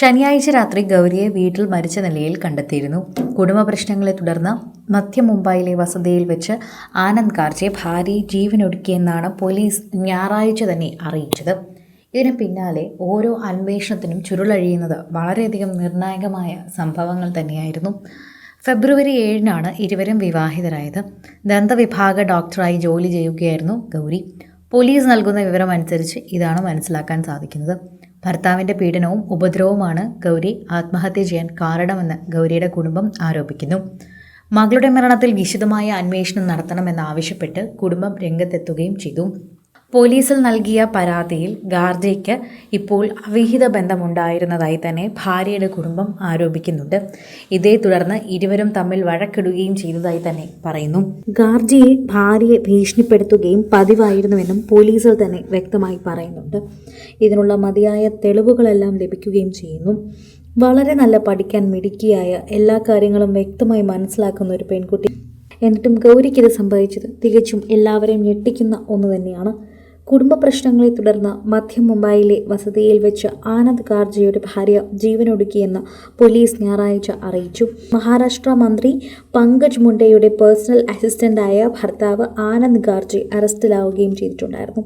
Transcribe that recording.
ശനിയാഴ്ച രാത്രി ഗൗരിയെ വീട്ടിൽ മരിച്ച നിലയിൽ കണ്ടെത്തിയിരുന്നു. കുടുംബ പ്രശ്നങ്ങളെ തുടർന്ന് മധ്യ മുംബൈയിലെ വസതിയിൽ വെച്ച് ആനന്ദ് കാർജെ ഭാര്യയെ ജീവനൊടുക്കിയെന്നാണ് പോലീസ് ഞായറാഴ്ച തന്നെ അറിയിച്ചത്. ഇതിന് പിന്നാലെ ഓരോ അന്വേഷണത്തിനും ചുരുളഴിയുന്നത് വളരെയധികം നിർണായകമായ സംഭവങ്ങൾ തന്നെയായിരുന്നു. ഫെബ്രുവരി ഏഴിനാണ് ഇരുവരും വിവാഹിതരായത്. ദന്തവിഭാഗ ഡോക്ടറായി ജോലി ചെയ്യുകയായിരുന്നു ഗൗരി. പോലീസ് നൽകുന്ന വിവരമനുസരിച്ച് ഇതാണ് മനസ്സിലാക്കാൻ സാധിക്കുന്നത്. ഭർത്താവിന്റെ പീഡനവും ഉപദ്രവവുമാണ് ഗൗരി ആത്മഹത്യ ചെയ്യാൻ കാരണമെന്ന് ഗൗരിയുടെ കുടുംബം ആരോപിക്കുന്നു. മകളുടെ മരണത്തിൽ വിശദമായ അന്വേഷണം നടത്തണമെന്നാവശ്യപ്പെട്ട് കുടുംബം രംഗത്തെത്തുകയും ചെയ്തു. പോലീസിൽ നൽകിയ പരാതിയിൽ ഗാർജയ്ക്ക് ഇപ്പോൾ അവിഹിത ബന്ധമുണ്ടായിരുന്നതായി തന്നെ ഭാര്യയുടെ കുടുംബം ആരോപിക്കുന്നുണ്ട്. ഇതേ തുടർന്ന് ഇരുവരും തമ്മിൽ വഴക്കിടുകയും ചെയ്തതായി തന്നെ പറയുന്നു. ഗാർജയെ ഭാര്യയെ ഭീഷണിപ്പെടുത്തുകയും പതിവായിരുന്നുവെന്നും പോലീസിൽ തന്നെ വ്യക്തമായി പറയുന്നുണ്ട്. ഇതിനുള്ള മതിയായ തെളിവുകളെല്ലാം ലഭിക്കുകയും ചെയ്യുന്നു. വളരെ നല്ല പഠിക്കാൻ മിടുക്കിയായ എല്ലാ കാര്യങ്ങളും വ്യക്തമായി മനസ്സിലാക്കുന്ന ഒരു പെൺകുട്ടി. എന്നിട്ടും ഗൗരിക്ക് ഇത് സംഭവിച്ചത് തികച്ചും എല്ലാവരെയും ഞെട്ടിക്കുന്ന ഒന്ന് തന്നെയാണ്. കുടുംബ പ്രശ്നങ്ങളെ തുടർന്ന് മധ്യ മുംബൈയിലെ വസതിയിൽ വെച്ച് ആനന്ദ് ഗാർജിയുടെ ഭാര്യ ജീവനൊടുക്കിയെന്ന് പോലീസ് ഞായറാഴ്ച അറിയിച്ചു. മഹാരാഷ്ട്ര മന്ത്രി പങ്കജ് മുണ്ടയുടെ പേഴ്സണൽ അസിസ്റ്റന്റായ ഭർത്താവ് ആനന്ദ് ഗാർജി അറസ്റ്റിലാവുകയും ചെയ്തിട്ടുണ്ടായിരുന്നു.